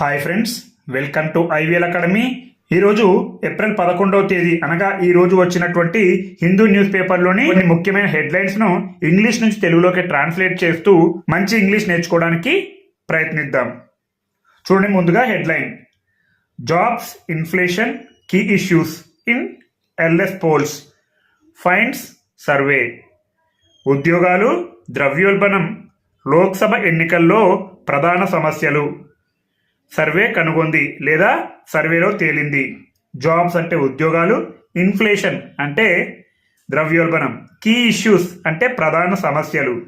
Hi friends welcome to IVL academy. ఈరోజు April పదకొండవ తేదీ అనగా ఈ రోజు వచ్చినటువంటి హిందూ న్యూస్ పేపర్లోని కొన్ని ముఖ్యమైన హెడ్లైన్స్ను ఇంగ్లీష్ నుంచి తెలుగులోకి ట్రాన్స్లేట్ చేస్తూ మంచి ఇంగ్లీష్ నేర్చుకోవడానికి ప్రయత్నిద్దాం. చూడండి ముందుగా headline. Jobs inflation key issues in LS polls. Finds survey. ఉద్యోగాలు ద్రవ్యోల్బణం. లోక్సభ ఎన్నికల్లో ప్రధాన సమస్యలు. సర్వే కనుగొంది లేదా సర్వేలో తేలింది. జాబ్స్ అంటే ఉద్యోగాలు ఇన్ఫ్లేషన్ అంటే ద్రవ్యోల్బణం కీ ఇష్యూస్ అంటే ప్రధాన సమస్యలు.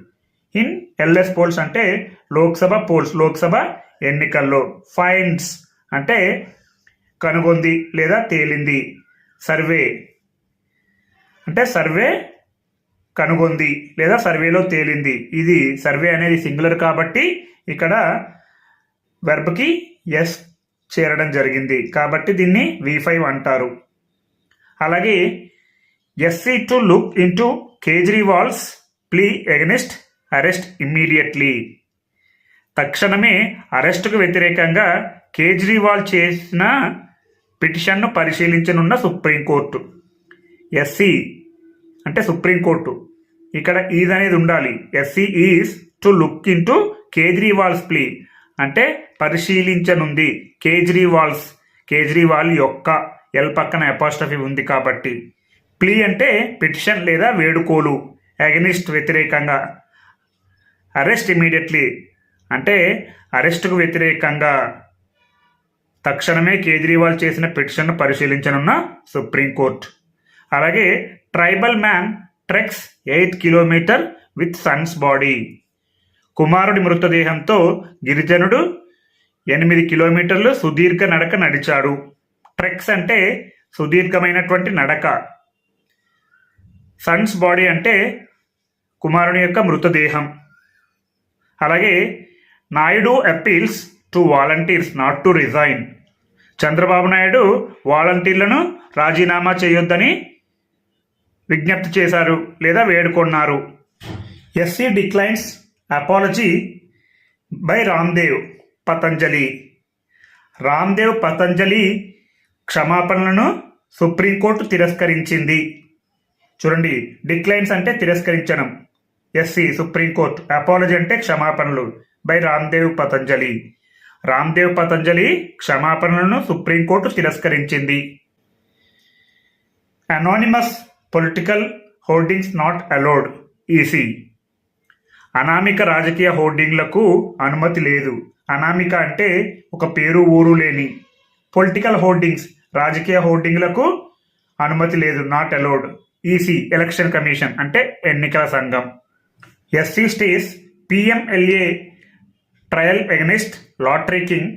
ఇన్ ఎల్ఎస్ పోల్స్ అంటే లోక్సభ పోల్స్ లోక్సభ ఎన్నికల్లో. ఫైండ్స్ అంటే కనుగొంది లేదా తేలింది. సర్వే అంటే సర్వే కనుగొంది లేదా సర్వేలో తేలింది. ఇది సర్వే అనేది సింగులర్ కాబట్టి ఇక్కడ వెర్బ్కి ఎస్ చేరడం జరిగింది. కాబట్టి దీన్ని వి ఫైవ్ అంటారు. అలాగే SC to look into Kejriwal's plea against arrest immediately తక్షణమే అరెస్టుకు వ్యతిరేకంగా కేజ్రీవాల్ చేసిన పిటిషన్ను పరిశీలించనున్న సుప్రీంకోర్టు. ఎస్సీ అంటే సుప్రీంకోర్టు. ఇక్కడ ఈజ్ అనేది ఉండాలి. SC is to look in to Kejriwal's plea అంటే పరిశీలించనుంది. కేజ్రీవాల్స్ కేజ్రీవాల్ యొక్క ఎల్ పక్కన అపాస్ట్రఫీ ఉంది కాబట్టి. ప్లీ అంటే పిటిషన్ లేదా వేడుకోలు అగనిస్ట్ వ్యతిరేకంగా. అరెస్ట్ ఇమీడియట్లీ అంటే అరెస్టుకు వ్యతిరేకంగా. తక్షణమే కేజ్రీవాల్ చేసిన పిటిషన్ను పరిశీలించనున్న సుప్రీంకోర్టు. అలాగే tribal man treks eighth kilometre with son's body. కుమారుడి మృతదేహంతో గిరిజనుడు ఎనిమిది కిలోమీటర్లు సుదీర్ఘ నడక నడిచాడు. ట్రెక్స్ అంటే సుదీర్ఘమైనటువంటి నడక. సన్స్ బాడీ అంటే కుమారుని యొక్క మృతదేహం. అలాగే Naidu appeals to volunteers not to resign Chandrababu Naidu వాలంటీర్లను రాజీనామా చేయొద్దని విజ్ఞప్తి చేశారు లేదా వేడుకొన్నారు. SC declines apology by Ramdev Patanjali. Ramdev Patanjali క్షమాపణలను Supreme Court తిరస్కరించింది. చూడండి డిక్లైన్స్ అంటే తిరస్కరించడం. SC supreme court. అపాలజీ అంటే క్షమాపణలు. బై రామ్దేవ్ పతంజలి. రామ్దేవ్ పతంజలి క్షమాపణలను సుప్రీంకోర్టు తిరస్కరించింది. Anonymous political hoardings not allowed EC Anamika రాజకీయ హోర్డింగ్లకు అనుమతి లేదు. అనామిక అంటే ఒక పేరు ఊరు లేని. పొలిటికల్ హోర్డింగ్స్ రాజకీయ హోర్డింగ్లకు అనుమతి లేదు. Not allowed. EC election commission అంటే ఎన్నికల సంఘం. SC stays PMLA trial against lottery king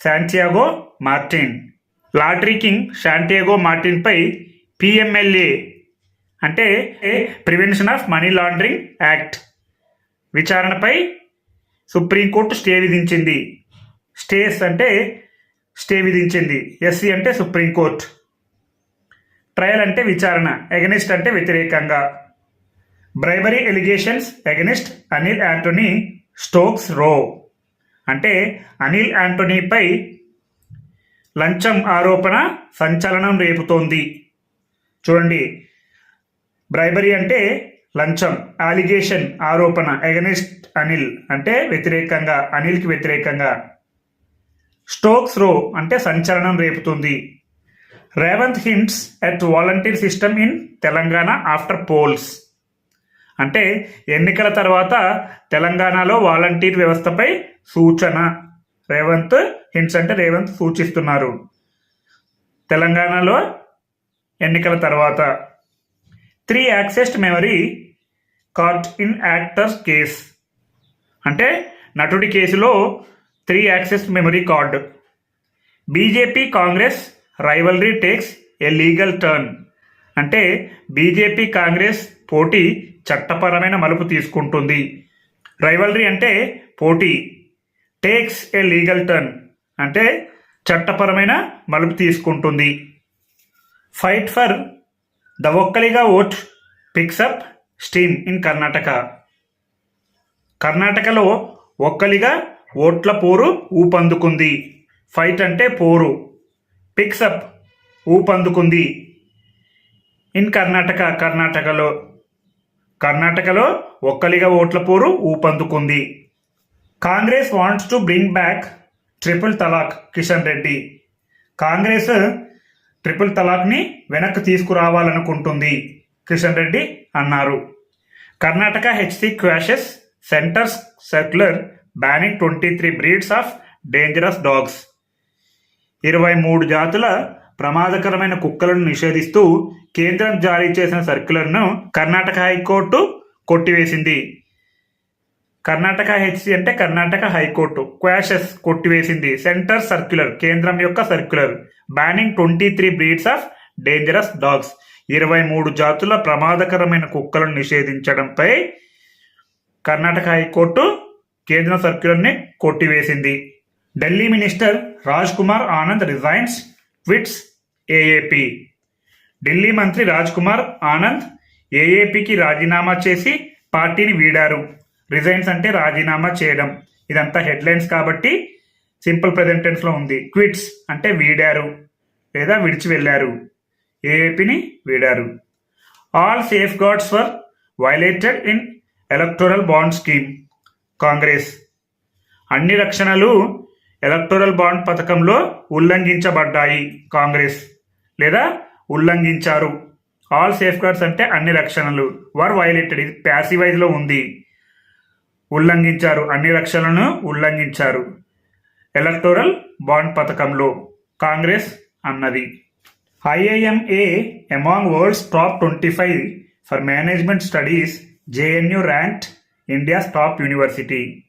Santiago Martin lottery king Santiago మార్టిన్పై PMLA అంటే prevention of money laundering act విచారణపై Supreme Court stay విధించింది. స్టేస్ అంటే స్టే విధించింది. ఎస్సీ అంటే సుప్రీంకోర్టు. ట్రయల్ అంటే విచారణ ఎగనిస్ట్ అంటే వ్యతిరేకంగా. Bribery allegations against Anil Antony stokes row. అంటే అనిల్ యాంటోనీపై లంచం ఆరోపణ సంచలనం రేపుతోంది. చూడండి. బ్రైబరీ అంటే లంచం అలిగేషన్ ఆరోపణ ఎగనిస్ట్ అనిల్ అంటే వ్యతిరేకంగా అనిల్కి వ్యతిరేకంగా. స్టోక్స్ రో అంటే సంచలనం రేపుతుంది. Revanth hints at volunteer system in Telangana after polls అంటే ఎన్నికల తర్వాత తెలంగాణలో వాలంటీర్ వ్యవస్థపై సూచన. రేవంత్ హింట్స్ అంటే రేవంత్ సూచిస్తున్నారు. తెలంగాణలో ఎన్నికల తర్వాత. Three accessed memory card in actor's case అంటే నటుడి కేసులో three access memory card BJP Congress rivalry takes a legal turn అంటే బీజేపీ కాంగ్రెస్ పోటీ చట్టపరమైన మలుపు తీసుకుంటుంది. రైవల్రీ అంటే పోటీ టేక్స్ ఏ లీగల్ టర్న్ అంటే చట్టపరమైన మలుపు తీసుకుంటుంది. Fight for the Vokkaliga vote picks up steam in Karnataka కర్ణాటకలో ఒక్కలిగా ఓట్ల పోరు ఊపందుకుంది. ఫైట్ అంటే పోరు. పిక్సప్ ఊపందుకుంది. ఇన్ కర్ణాటక కర్ణాటకలో కర్ణాటకలో ఒక్కలిగా ఓట్ల పోరు ఊపందుకుంది. Congress wants to bring back triple talaq Kishan Reddy Congress triple తలాక్ని వెనక్కి తీసుకురావాలనుకుంటుంది. కిషన్ రెడ్డి అన్నారు. Karnataka HC quashes centre's circular banning twenty three breeds of dangerous dogs. ఇరవై మూడు జాతుల ప్రమాదకరమైన కుక్కలను నిషేధిస్తూ కేంద్రం జారీ చేసిన సర్క్యులర్ను కర్ణాటక హైకోర్టు కొట్టివేసింది. కర్ణాటక హెచ్సి అంటే కర్ణాటక హైకోర్టు. క్వాషెస్ కొట్టివేసింది. సెంటర్ సర్క్యులర్ కేంద్రం యొక్క circular banning twenty three breeds of dangerous dogs ఇరవై మూడు జాతుల ప్రమాదకరమైన కుక్కలను నిషేధించడంపై కర్ణాటక హైకోర్టు కేంద్ర సర్క్యులర్ని కొట్టివేసింది. Delhi minister Raj Kumar Anand resigns quits AAP Delhi మంత్రి రాజ్ కుమార్ ఆనంద్ ఏఏపీకి రాజీనామా చేసి పార్టీని వీడారు. రిజైన్స్ అంటే రాజీనామా చేయడం. ఇదంతా హెడ్లైన్స్ కాబట్టి సింపుల్ ప్రెజెంటెన్స్లో ఉంది. క్విట్స్ అంటే వీడారు లేదా విడిచి వెళ్ళారు. ఏఏపీని వీడారు. All safe guards were violated in electoral bond scheme Congress. అన్ని రక్షణలు ఎలక్టోరల్ బాండ్ పథకంలో ఉల్లంఘించబడ్డాయి. కాంగ్రెస్. లేదా ఉల్లంఘించారు. ఆల్ సేఫ్ గార్డ్స్ అంటే అన్ని రక్షణలు. వర్ వైలేటెడ్ ఇది ప్యాసివైజ్లో ఉంది. ఉల్లంఘించారు. అన్ని రక్షణలను ఉల్లంఘించారు. ఎలక్టోరల్ బాండ్ పథకంలో కాంగ్రెస్ అన్నది. IIMA among world's top twenty five for management studies JNU ranked India's top university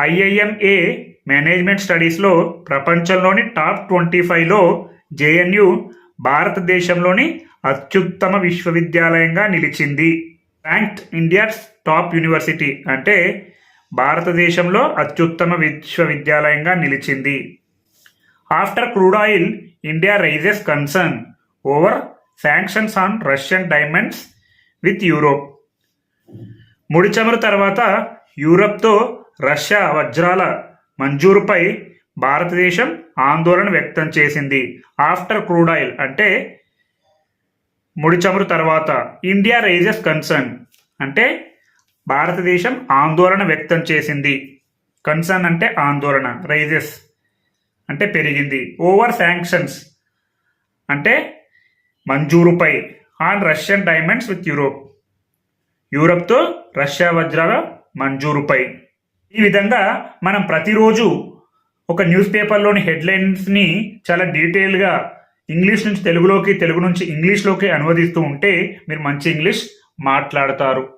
IIMA management స్టడీస్లో ప్రపంచంలోని టాప్ ట్వంటీ ఫైవ్లో జేఎన్యు భారతదేశంలోని అత్యుత్తమ విశ్వవిద్యాలయంగా నిలిచింది. ర్యాంక్డ్ ఇండియాస్ టాప్ యూనివర్సిటీ అంటే భారతదేశంలో అత్యుత్తమ విశ్వవిద్యాలయంగా నిలిచింది. After crude oil India raises concern over sanctions on Russian diamonds with Europe. ముడి చమురు తర్వాత యూరప్తో రష్యా వజ్రాల మంజూరుపై భారతదేశం ఆందోళన వ్యక్తం చేసింది. ఆఫ్టర్ క్రూడ్ ఆయిల్ అంటే ముడి చమురు తర్వాత ఇండియా రైజెస్ కన్సర్న్ అంటే భారతదేశం ఆందోళన వ్యక్తం చేసింది. కన్సర్న్ అంటే ఆందోళన రైజెస్ అంటే పెరిగింది. ఓవర్ శాంక్షన్స్ అంటే మంజూరుపై on Russian diamonds with Europe యూరప్తో Russia వజ్రాల మంజూరుపై. ఈ విధంగా మనం ప్రతిరోజు ఒక న్యూస్ పేపర్లోని హెడ్లైన్స్ని చాలా డీటెయిల్గా ఇంగ్లీష్ నుంచి తెలుగులోకి తెలుగు నుంచి ఇంగ్లీష్లోకి అనువదిస్తూ ఉంటే మీరు మంచి ఇంగ్లీష్ మాట్లాడతారు.